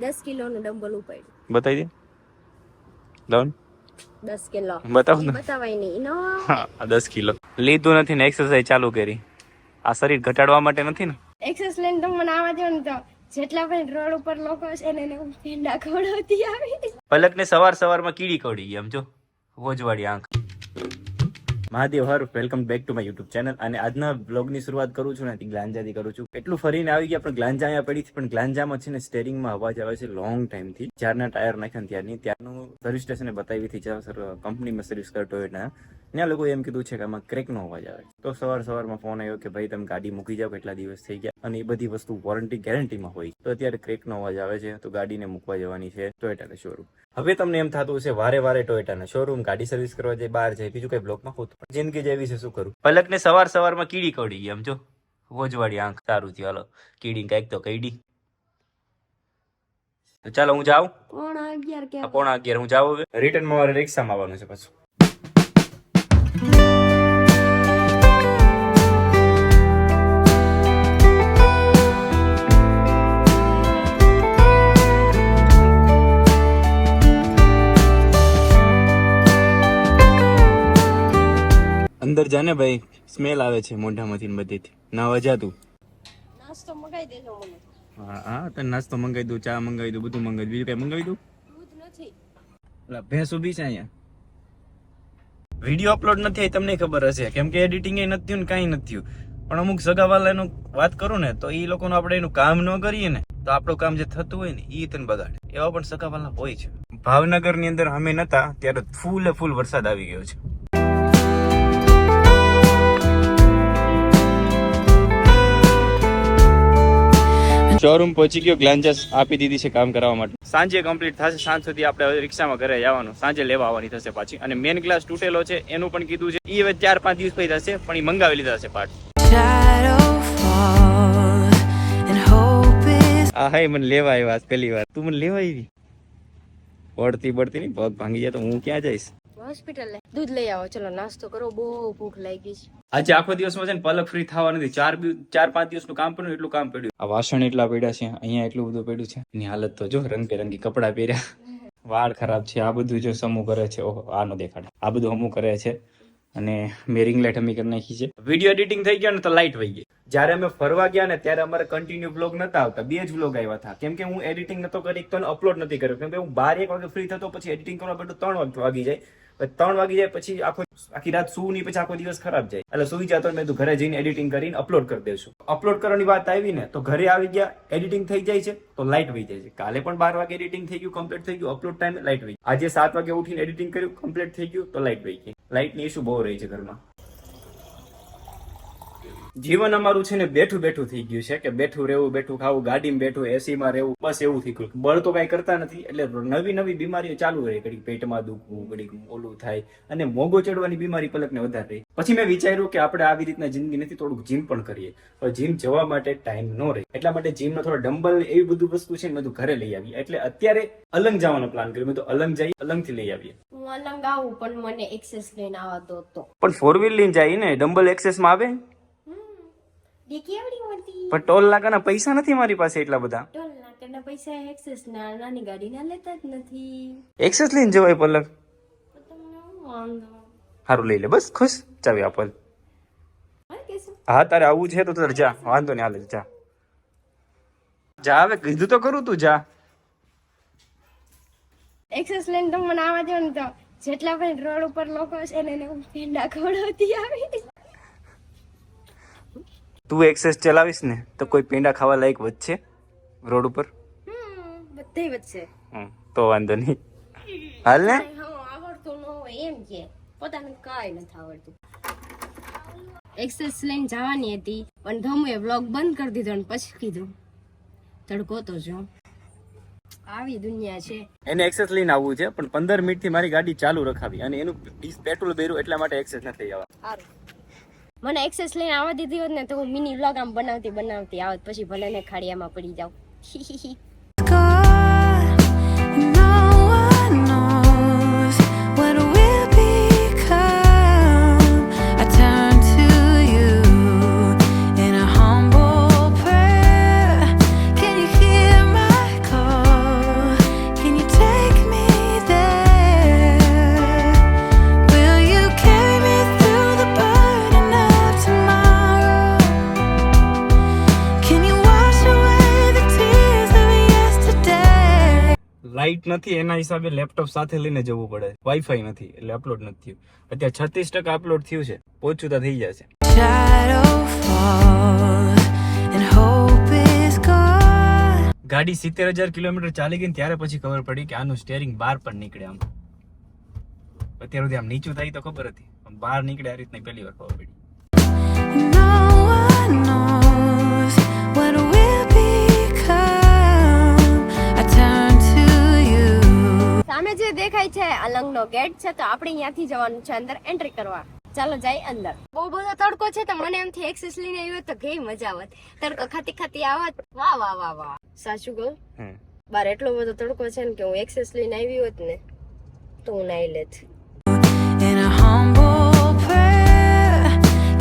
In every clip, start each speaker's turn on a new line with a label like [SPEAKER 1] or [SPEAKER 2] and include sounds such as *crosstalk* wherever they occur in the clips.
[SPEAKER 1] દસ કિલોનું ડમ્બલ ઉપાડ્યું.
[SPEAKER 2] બતાવી દે. ડન
[SPEAKER 1] દસ કિલો.
[SPEAKER 2] બતાવ ને.
[SPEAKER 1] બતાવાય નહીં. નો
[SPEAKER 2] હા દસ કિલો. લીધું નથી ને એક્સરસાઇઝ ચાલુ કરી. આ શરીર ઘટાડવા માટે નથી ને.
[SPEAKER 1] એક્સરસાઇઝ લઈને તો મને આવા દો ને તો જેટલા પણ રોડ ઉપર લોકો છે ને એને હું પેંડા ખવડાવતી આવી.
[SPEAKER 2] પલકને સવાર સવારમાં કીડી કવડી ગઈ એમ જો. વોજવાળી આંખ. Mahadev Har welcome back to my YouTube channel અને આજના બ્લોગની શરૂઆત કરું છું ને ગ્લાંજાથી કરું છું. એટલું ફરીને આવી ગયા, પણ ગ્લાંજા અહીંયા પડી છે. પણ ગ્લાંજામાં છે ને સ્ટેરિંગમાં અવાજ આવે છે લોંગ ટાઈમથી જ્યારના ટાયર નાખ્યા ત્યારની. ત્યારનું સર્વિસ સ્ટેશને બતાવી હતી. જ્યાં સર કંપનીમાં સર્વિસ કરતો હોય ત્યાં લોકોએ એમ કીધું છે કે આમાં ક્રેકનો અવાજ આવે તો સવાર સવારમાં ફોન આવ્યો કે ભાઈ તમે ગાડી મૂકી જાઓ કેટલા દિવસ થઈ ગયા? અને એ બધી વસ્તુ વોરંટી ગેરંટીમાં હોય. તો અત્યારે ક્રેકનો અવાજ આવે છે તો ગાડીને મૂકવા જવાની છે ટોયોટાના શોરૂમ હવે તમને એમ થતું હશે વારે વારે ટોયોટાના શોરૂમ ગાડી સર્વિસ કરવા જાય બહાર જાય બીજું કઈ બ્લોકમાં હોતું જિંદગી જેવી છે શું કરું? પલકને સવાર સવારમાં કીડી કવડી ગઈ એમ જો. વોજવાળી આંખ સારું થયું. હાલો કીડી કંઈક તો કઈડી. ચાલો હું જાઉં?
[SPEAKER 1] પોણા અગિયાર કે
[SPEAKER 2] પોણા અગિયાર? હું જાઉં હવે? રિટર્ન મારે રિક્ષામાં આવવાનું છે પાછું. જાને ભાઈ? સ્મેલ આવે છે મોઢામાંથી ને બધેથી. ના વજા તું.
[SPEAKER 1] નાસ્તો મંગાવી દેજો મને.
[SPEAKER 2] હા હા તને નાસ્તો મંગાવી દઉં ચા મંગાવી દઉં બધું મંગાવી બીજું કઈ મંગાવી દઉં?
[SPEAKER 1] દૂધ નથી.
[SPEAKER 2] ઓલા ભેંસ ઊભી છે અહીંયા. વીડિયો અપલોડ નથી તમને ખબર હશે. કેમ કે એડિટિંગ એ નથી થયું ને કાંઈ નથી થયું. પણ અમુક સગાવાલા એનું વાત કરું ને તો એ લોકોનું આપણે એનું કામ ન કરીએ ને તો આપણું કામ જે થતું હોય ને એ તને બગાડે. એવા પણ સગાવાલા હોય છે. ભાવનગરની અંદર અમે નતા ત્યારે ફૂલે ફૂલ વરસાદ આવી ગયો છે. શોરૂમ પહોંચી ગયો ગ્લાન્જસ આપી દીધી છે કામ કરાવવા માટે. સાંજે કમ્પ્લીટ થશે સાંજ સુધી આપણે રિક્ષામાં ઘરે જવાનું. સાંજે લેવા આવવાની થશે પાછી. અને મેન ગ્લાસ તૂટેલો છે એનું પણ કીધું છે. એ હવે ચાર પાંચ દિવસ પછી થશે પણ એ મંગાવી લીધા છે પાર્ટ આ હાય મને લેવા આવ્યા આજ પહેલી વાર. તું મને લેવા આવી? પડતી પડતી નહીં પગ ભાંગી જાય તો હું ક્યાં જઈશ?
[SPEAKER 1] હોસ્પિટલ દૂધ લઈ આવો. ચલો નાસ્તો કરો. બહુ ભૂખ લાગી છે.
[SPEAKER 2] આજે આખો દિવસમાં છે ને પલક ફ્રી થવા નથી. ચાર બી- ચાર પાંચ દિવસનું કામ પડ્યું એટલું કામ પડ્યું. આ વાસણ એટલા પડ્યા છે અહીંયા એટલું બધું પડ્યું છે. એની હાલત તો જો રંગબેરંગી કપડાં પહેર્યા. વાળ ખરાબ છે. આ બધું જો સમૂહ કરે છે. ઓહો આ નો દેખાડે. આ બધું હમું કરે છે. અને મેરિંગ લાઇટ અમી કરી નાખી છે. વીડિયો એડિટિંગ થઈ ગયો ને તો લાઇટ વહી ગઈ. જ્યારે અમે ફરવા ગયા ને ત્યારે અમારે કન્ટિન્યુ બ્લોગ નતા આવતા. બે જ બ્લોગ આવ્યા હતા. કેમ કે હું એડિટિંગ નતો કરી તો અપલોડ નથી કર્યો. કેમ કે હું બાર એક વાગે ફ્રી થતો પછી એડિટિંગ કરવા બેઠું ત્રણ વાગે વાગી જાય. ત્રણ વાગી જાય પછી આખો આખી રાત સુ નહીં પછી આખો દિવસ ખરાબ જાય. એટલે સુઈ જતો મેં ઘરે જઈને એડિટિંગ કરીને અપલોડ કરી દેશું. અપલોડ કરવાની વાત આવી ને, તો ઘરે આવી ગયા એડિટિંગ થઈ જાય છે, તો લાઇટ વહી જાય છે. કાલે પણ બાર વાગે એડિટિંગ થઈ ગયું કમ્પ્લીટ થઈ ગયું અપલોડ ટાઈમે લાઇટ વહી આજે સાત વાગે ઉઠીને એડિટિંગ કર્યું કમ્પ્લીટ થઈ ગયું, તો લાઇટ વહી ગઈ. લાઇટની ઇશ્યુ બહુ રહી છે ઘરમાં. જીવન અમારું છે ને બેઠું બેઠું થઈ ગયું છે કે બેઠું રહેવું બેઠું ખાવું ગાડીમાં બેઠું એસીમાં રહેવું બસ એવું થઈ ગયું. બળ તો કઈ કરતા નથી એટલે નવી નવી બીમારીઓ ચાલુ રહી. ઘડીક પેટમાં દુખવું ઘડીક ઓલું થાય અને મોગો ચડવાની બીમારી પલકને વધારે રહી. પછી મેં વિચાર્યું કે આપણે આવી રીતના જિંદગી નથી થોડુંક જીમ પણ કરીએ. પણ જીમ જવા માટે ટાઈમ ન રહે. એટલા માટે જીમનો થોડો ડંબલ એવી બધું વસ્તુ છે ને બધું ઘરે લઈ આવીએ. એટલે અત્યારે અલંગ જવાનો પ્લાન કર્યો. મેં તો અલંગ જઈ અલંગથી લઈ આવીએ.
[SPEAKER 1] હું અલંગ આવું પણ મને એક્સેસ લઈને આવતો હતો
[SPEAKER 2] પણ ફોર વ્હીલ લઈને જાય ને ડમ્બલ એક્સેસમાં આવે?
[SPEAKER 1] ડીકી આવડી મોટી
[SPEAKER 2] પણ ટોલ નાકાના પૈસા નથી મારી પાસે એટલા બધા?
[SPEAKER 1] ટોલ નાકાના પૈસા એક્સેસ ના નાની ગાડી ના લેતા જ નથી.
[SPEAKER 2] એક્સેસ લઈને જવાય પલક.
[SPEAKER 1] તો
[SPEAKER 2] સારું લઈ લે બસ ખુશ? ચાવી આપલ
[SPEAKER 1] હા
[SPEAKER 2] તારે આવું છે તો તારે જા. વાંધો નહીં હાલે જા. જા હવે કીધું તો કરું તું જા.
[SPEAKER 1] એક્સેસ લઈને તમે મને આવવા દો ને તો જેટલા પણ રોડ ઉપર લોકો છે ને એને હું પેંડા ખવડાવતી આવી.
[SPEAKER 2] તું એક્સેસ ચલાવીશ ને તો કોઈ પેંડા ખાવા લાયક વધશે રોડ ઉપર?
[SPEAKER 1] બધે
[SPEAKER 2] વધશે. તો વાંધો નહીં. હાલ ને?
[SPEAKER 1] આવડતું ન હોય એમ કે. પોતાને કાંઈ નથી આવડતું. એક્સેસ લઈને જવાની હતી પણ ધમુએ વ્લોગ બંધ કરી દીધો ને પછી કીધું. તડકો તો જો. આવી દુનિયા છે.
[SPEAKER 2] એને એક્સેસ લઈને આવવું છે પણ પંદર મિનિટથી મારી ગાડી ચાલુ રખાવી અને એનું પેટ્રોલ ભર્યું એટલા માટે એક્સેસ નથી આવવા.
[SPEAKER 1] મને એક્સેસ લઈને આવવા દીધી હોત ને તો હું મિની વ્લોગ આમ બનાવતી બનાવતી આવત. પછી ભલે ને ખાડિયામાં પડી જાઉં. *laughs*
[SPEAKER 2] લાઇટ નથી એના હિસાબે લેપટોપ સાથે લઈને જવું પડે. વાઈફાઈ નથી એટલે અપલોડ નથી થયું. અત્યારે છત્રીસ ટકા અપલોડ થયું છે પોચુતા થઈ જશે. ગાડી સિત્તેર હજાર કિલોમીટર ચાલી ગઈ ને ત્યારે પછી ખબર પડી કે આનું સ્ટેરિંગ બહાર પણ નીકળે આમ. અત્યાર સુધી આમ નીચું થાય તો ખબર હતી બહાર નીકળે આ રીતની પહેલી વાર ખબર પડી.
[SPEAKER 1] સામે જે દેખાય છે અલંગનો ગેટ છે તો આપણે અહીંયાથી જવાનું છે અંદર એન્ટ્રી કરવા. ચાલો જાય અંદર. બહુ બધો તડકો છે તો મને એમથી એક્સેસ લઈને આવ્યો તો કેવી મજા આવત તડકો ખાતી ખાતી આવત. વાહ વાહ વાહ વાહ. સાચું કહું? બાર એટલો બધો તડકો છે ને કે હું એક્સેસ લઈને આવી હોત ને તો હું નાઈ લેત.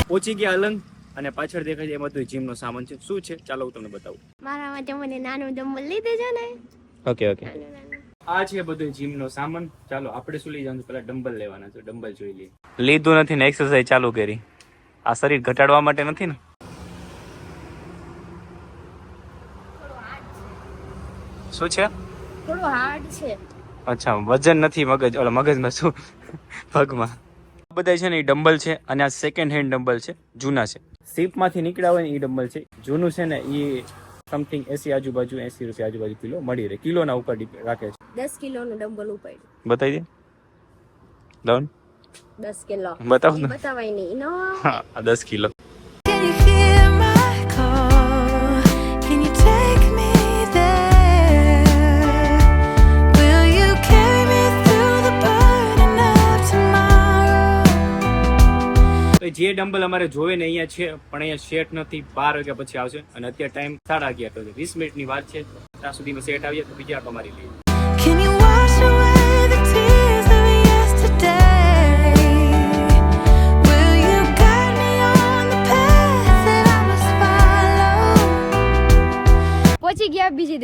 [SPEAKER 2] પહોંચી ગયા અલંગ અને પાછળ દેખાય છે એ બધું જીમનો સામાન છે. શું છે? ચાલો હું તમને બતાવું.
[SPEAKER 1] મારા માટે મને નાનું ડમ્બલ લઈ દેજો ને.
[SPEAKER 2] ઓકે ઓકે આ છે બધું જીમનો સામાન. ચાલો આપણે શું લઈ જવાનું પેલા ડમ્બલ લેવાના છે. ડમ્બલ જોઈ લઈએ. લીધું નથી ને એક્સરસાઇઝ ચાલુ કરી. આ શરીર ઘટાડવા માટે નથી ને? શું છે?
[SPEAKER 1] થોડું હાર્ડ છે.
[SPEAKER 2] અચ્છા વજન નથી મગજ ઓલા મગજમાં શું? પગમાં. આ બધા છે ને એ ડમ્બલ છે અને આ સેકન્ડ હેન્ડ ડમ્બલ છે જૂના છે. સીપમાંથી નીકળ્યા હોય ને એ ડમ્બલ છે. જૂનું છે ને એ સમથિંગ એસી આજુબાજુ એસી રૂપિયા આજુબાજુ કિલો મળી રહે. કિલોના ઉપર ડિપે- રાખે છે.
[SPEAKER 1] દસ કિલોનું ડમ્બલ ઉપાડ્યું.
[SPEAKER 2] બતાવી દે. ડાઉન
[SPEAKER 1] દસ કિલો.
[SPEAKER 2] બતાવો ને.
[SPEAKER 1] બતાવાય નહીં. નો
[SPEAKER 2] હા દસ કિલો. જે ડમ્બલ અમારે જોવે ને અહીંયા છે પણ અહીંયા સેટ નથી. બાર વાગ્યા પછી આવશે. અને અત્યારે ટાઈમ સાડા અગિયાર વીસ મિનિટની વાત છે. ત્યાં સુધીમાં સેટ આવીએ તો બીજા તમારી લઈએ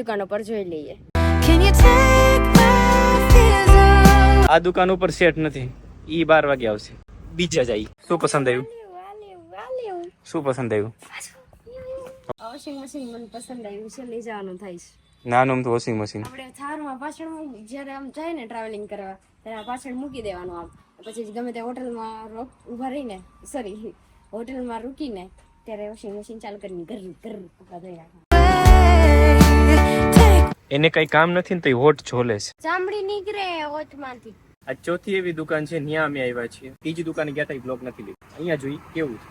[SPEAKER 1] દુકાનો પર જોઈ લઈએ?
[SPEAKER 2] આ દુકાન ઉપર સેટ નથી. ઈ બાર વાગે આવશે. બીજા જાય. શું પસંદ આવ્યું? શું પસંદ આવ્યું?
[SPEAKER 1] વોશિંગ મશીન મને પસંદ આવ્યું છે લઈ જવાનું થાય છે.
[SPEAKER 2] નાનું તો વોશિંગ મશીન
[SPEAKER 1] આપણે થારમાં પાછળ જ્યારે આમ જાય ને ટ્રાવેલિંગ કરવા ત્યારે આ પાછળ મૂકી દેવાનું આમ. પછી ગમે તે હોટલમાં ઊભા રહીને સોરી હોટલમાં રૂકીને ત્યારે વોશિંગ મશીન ચાલુ કરીને ઘર ઘર
[SPEAKER 3] Take
[SPEAKER 2] એને કઈ કામ નથી ને તો હોટ ઝોલે છે.
[SPEAKER 1] ચામડી નીકળે ઓઠમાંથી
[SPEAKER 2] આ ચોથી એવી દુકાન છે ત્યાં અમે આવ્યા છીએ. ત્રીજી દુકાને ગયા તા બ્લોક નથી લીધું. અહીંયા જોઈ કેવું છે?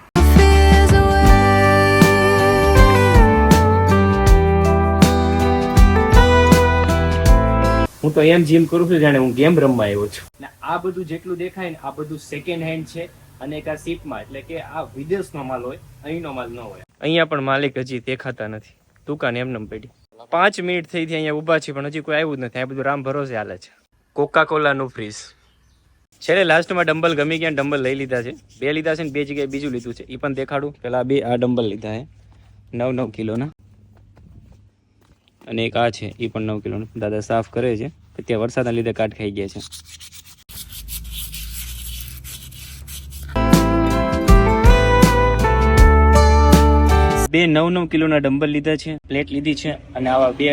[SPEAKER 2] હું તો એમ જીમ કરું છું જાણે હું ગેમ રમવા આવ્યો છું. આ બધું જેટલું દેખાય ને આ બધું સેકન્ડ હેન્ડ છે અને એક આ શિપમાં એટલે કે આ વિદેશનો માલ હોય અહીંનો માલ ન હોય. અહીંયા પણ માલિક હજી દેખાતા નથી. દુકાન એમને પડી. પાંચ મિનિટ થઈ થી અહીંયા ઊભા છે પણ હજી કોઈ આવ્યું જ નથી. બધું રામ ભરોસે હાલે છે. કોકા કોલાનું ફ્રીઝ છેલ્લે લાસ્ટમાં ડંબલ ગમી ગયા ડંબલ લઈ લીધા છે. બે લીધા છે ને બે જગ્યાએ બીજું લીધું છે. એ પણ દેખાડું. પેલા બે, આ ડંબલ લીધા છે. નવ નવ કિલોના. અને એક આ છે, એ પણ નવ કિલોના. દાદા સાફ કરે છે. અત્યારે વરસાદના લીધે કાટ ખાઈ ગયા છે. બે નવ નવ કિલોના ડમ્બલ લીધા છે પ્લેટ લીધી છે અને આવા બે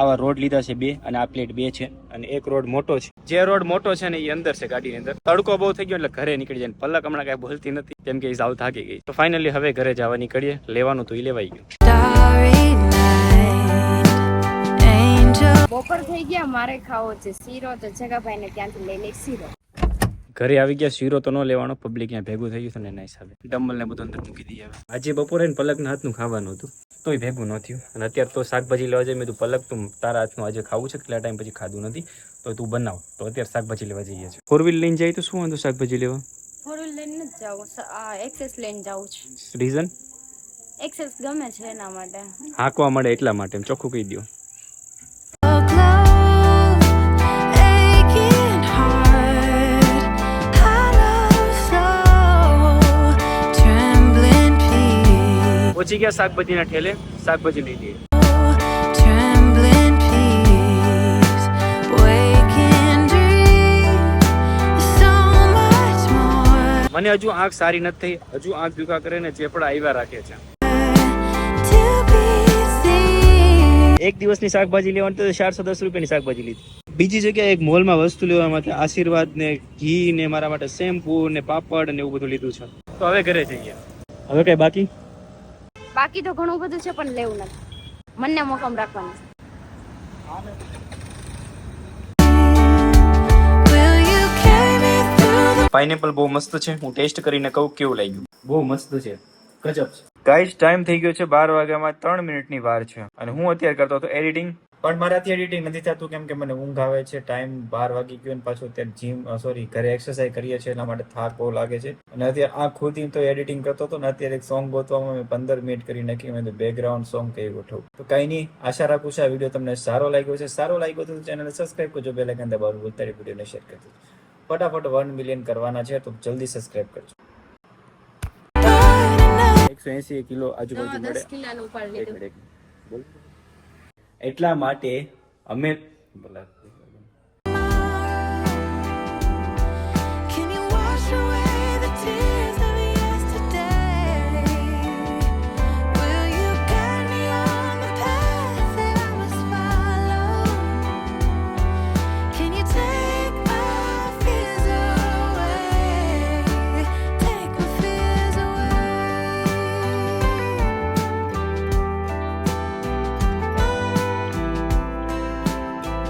[SPEAKER 2] આવા રોડ લીધા છે બે અને આ પ્લેટ બે છે અને એક રોડ મોટો છે. જે રોડ મોટો છે ને એ અંદર છે ગાડીની અંદર. તડકો બહુ થઈ ગયો એટલે ઘરે નીકળી જાય પલક હમણાં કઈ બોલતી નથી કેમ કે સાવ થાકી ગઈ. તો ફાઇનલી હવે ઘરે જવા નીકળીએ લેવાનું તો એ લેવાઈ ગયું.
[SPEAKER 1] બપોર થઈ ગયા મારે ખાવો છે શીરો તો જગાભાઈ ને ત્યાંથી લઈ લે શીરો.
[SPEAKER 2] ઘરે આવી ગયા શીરો તો ન લેવાનો પબ્લિક ત્યાં ભેગું થઈ ગયું હતું ને એના હિસાબે. ડમ્બલ ને બધું અંદર મૂકી દઈએ હવે. આજે બપોરે ને પલકના હાથનું ખાવાનું હતું તોય ભેગું ન થયું. અને અત્યારે તો શાકભાજી લેવા જઈએ મેં તું પલક તું તારા હાથનું આજે ખાવું છે કેટલા ટાઈમ પછી ખાધું નથી તો તું બનાવ. તો અત્યારે શાકભાજી લેવા જઈએ છીએ. ફોર વ્હીલ લઈને જાય તો શું વાંધો શાકભાજી લેવા?
[SPEAKER 1] ફોર વ્હીલ લઈને નથી જાવું એક્સેસ લઈને જાવું છું.
[SPEAKER 2] રીઝન
[SPEAKER 1] એક્સેસ ગમે છે એના માટે.
[SPEAKER 2] હાંકવા મળે એટલા માટે ચોખ્ખું કહી દો પહોંચી ગયા શાકભાજીના ઠેલે. શાકભાજી લઈ લઈએ. મને હજુ આંખ સારી નથી થઈ. હજુ આંખ દુખા કરે ને ચેપડા આવ્યા રાખે છે. એક દિવસની શાકભાજી લેવાની તો ચારસો દસ રૂપિયાની શાકભાજી લીધી.
[SPEAKER 4] બીજી જગ્યાએ એક મોલમાં વસ્તુ લેવા માટે આશીર્વાદ ને ઘી ને મારા માટે શેમ્પુ ને પાપડ ને એવું બધું લીધું છે. તો હવે ઘરે જઈએ. હવે કઈ બાકી?
[SPEAKER 1] બાકી તો ઘણું બધું છે પણ લેવું નથી. મનને મોકમ રાખવાનું. છે.
[SPEAKER 2] પાઇનેપલ બહુ મસ્ત છે. હું ટેસ્ટ કરીને કહું કેવું લાગ્યું. બહુ મસ્ત છે. ગજબ છે. ગાઈસ ટાઈમ થઈ ગયો છે બાર વાગ્યામાં ત્રણ મિનિટની વાર છે. અને હું અત્યારે કરતો હતો એડિટિંગ પણ મારાથી એડિટિંગ નથી થતું કેમ કે મને ઊંઘ આવે છે ટાઈમ બાર વાગી ગયો ને પાછું અત્યારે જીમ સોરી ઘરે એક્સરસાઇઝ કરીએ છીએ એના માટે થાક બહુ લાગે છે. અને અત્યારે આ ખુદ તો એડિટિંગ કરતો હતો ને અત્યારે એક સોંગ ગોતવામાં મેં પંદર મિનિટ કરી નાખી મેં બેકગ્રાઉન્ડ સોંગ કઈ ગોઠવું. તો કઈ નહીં આશા રાખું છું આ વીડિયો તમને સારો લાગ્યો છે સારો લાગ્યો તો ચેનલને સબસ્ક્રાઈબ કરજો બે લાગે દબાવવાનું ભૂલતા વિડીયોને શેર કરજો ફટાફટ વન મિલિયન કરવાના છે તો જલ્દી સબસ્ક્રાઈબ કરજો. એકસો એસી કિલો આજુબાજુ મળે. એક મિનિટ. બોલ. એટલા માટે અમે બોલા